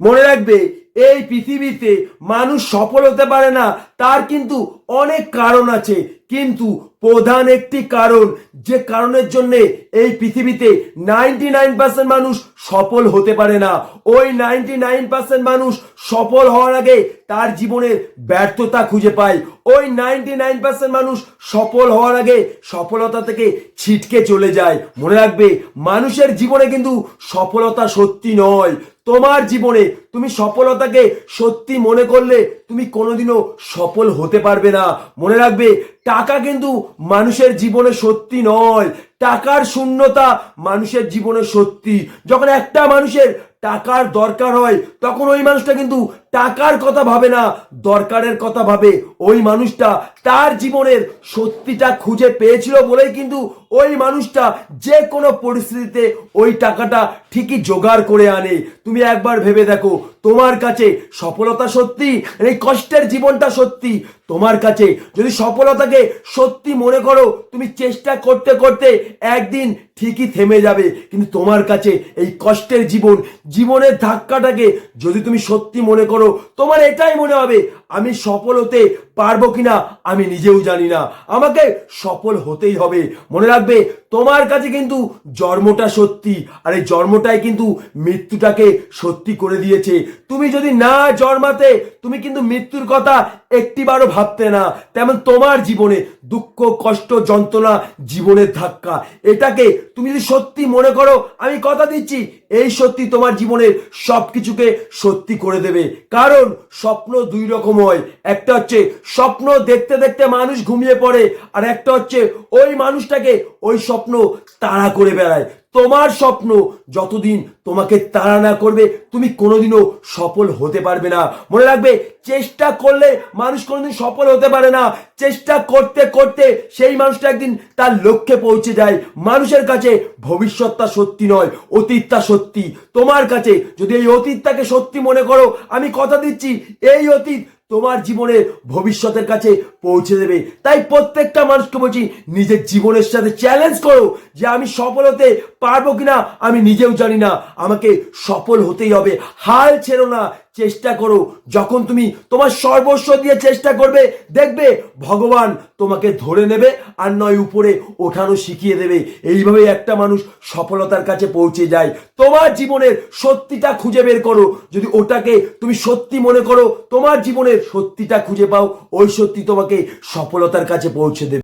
মনে রাখবে এই পৃথিবীতে মানুষ সফল হতে পারে না তার কিন্তু অনেক কারণ আছে। কিন্তু প্রধান একটি কারণ, যে কারণের জন্য এই পৃথিবীতে নাইনটি নাইন পার্সেন্ট মানুষ সফল হতে পারে না। ওই নাইনটি নাইন পার্সেন্ট মানুষ সফল হওয়ার আগে তার জীবনের ব্যর্থতা খুঁজে পায়। ওই নাইনটি নাইন পার্সেন্ট মানুষ সফল হওয়ার আগে সফলতা থেকে ছিটকে চলে যায়। মনে রাখবে, মানুষের জীবনে কিন্তু সফলতা সত্যি নয়। তোমার জীবনে তুমি সফলতাকে সত্যি মনে করলে তুমি কোনোদিনও সফল হতে পারবে না। মনে রাখবে টাকা কিন্তু মানুষের জীবনে সত্যি নয়। টাকার শূন্যতা মানুষের জীবনে সত্যি। যখন একটা মানুষের টাকার দরকার হয়, তখন ওই মানুষটা কিন্তু টাকার কথা ভাবে না, দরকারের কথা ভাবে। ওই মানুষটা তার জীবনের সত্যিটা খুঁজে পেয়েছিল বলেই কিন্তু ওই মানুষটা যে কোনো পরিস্থিতিতে ওই টাকাটা ঠিকই জোগাড় করে আনে। তুমি একবার ভেবে দেখো, তোমার কাছে সফলতা সত্যি, এই কষ্টের জীবনটা সত্যি। তোমার কাছে যদি সফলতাকে সত্যি মনে করো তুমি চেষ্টা করতে করতে একদিন ঠিকই থেমে যাবে, কিন্তু তোমার কাছে এই কষ্টের জীবন, জীবনের ধাক্কাটাকে যদি তুমি সত্যি মনে করো, তোমার এটাই মনে হবে, আমি সফল হতে পারব কিনা আমি নিজেও জানি না। আমাকে সফল হতেই হবে। মনে রাখবে, তোমার কাছে কিন্তু জন্মটা সত্যি, আর এই জন্মটাই কিন্তু মৃত্যুটাকে সত্যি করে দিয়েছে। তুমি যদি না জন্মাতে, তুমি কিন্তু মৃত্যুর কথা একটিবারও ভাবতে না। তেমন তোমার জীবনে দুঃখ, কষ্ট, যন্ত্রণা, জীবনের ধাক্কা। এটাকে তুমি যদি সত্যি মনে করো, আমি কথা দিচ্ছি, এই সত্যি তোমার জীবনের সব কিছুকে সত্যি করে দেবে। কারণ স্বপ্ন দুই রকম হয়। একটা হচ্ছে স্বপ্ন দেখতে দেখতে মানুষ ঘুমিয়ে পড়ে, আর একটা হচ্ছে ওই মানুষটাকে ওই স্বপ্ন তাড়া করে বেড়ায়। তোমার স্বপ্ন যতদিন তোমাকে তাড়া না করবে, তুমি কোনোদিনও সফল হতে পারবে না। মনে রাখবে, চেষ্টা করলে মানুষ কোনোদিন সফল হতে পারে না। চেষ্টা করতে করতে সেই মানুষটা একদিন তার লক্ষ্যে পৌঁছে যায়। মানুষের কাছে ভবিষ্যৎটা সত্যি নয়, অতীতটা সত্যি। তোমার কাছে যদি এই অতীতটাকে সত্যি মনে করো, আমি কথা দিচ্ছি, এই অতীত তোমার জীবনের ভবিষ্যতের কাছে পৌঁছে দেবে। তাই প্রত্যেকটা মানুষকে বলছি, নিজের জীবনের সাথে চ্যালেঞ্জ করো যে আমি সফল হতে পারব কিনা, আমি নিজেও জানি না। আমাকে সফল হতেই হবে। হাল ছেড়ো না। চেষ্টা করো। যখন তুমি তোমার সর্বস্ব দিয়ে চেষ্টা করবে, দেখবে ভগবান তোমাকে ধরে নেবে আর নয় উপরে ওঠানো শিখিয়ে দেবে। এইভাবে একটা মানুষ সফলতার কাছে পৌঁছে যায়। তোমার জীবনের সত্যিটা খুঁজে বের করো। যদি ওটাকে তুমি সত্যি মনে করো, তোমার জীবনের সত্যিটা খুঁজে পাও, ওই সত্যি তোমাকে সফলতার কাছে পৌঁছে দেবে।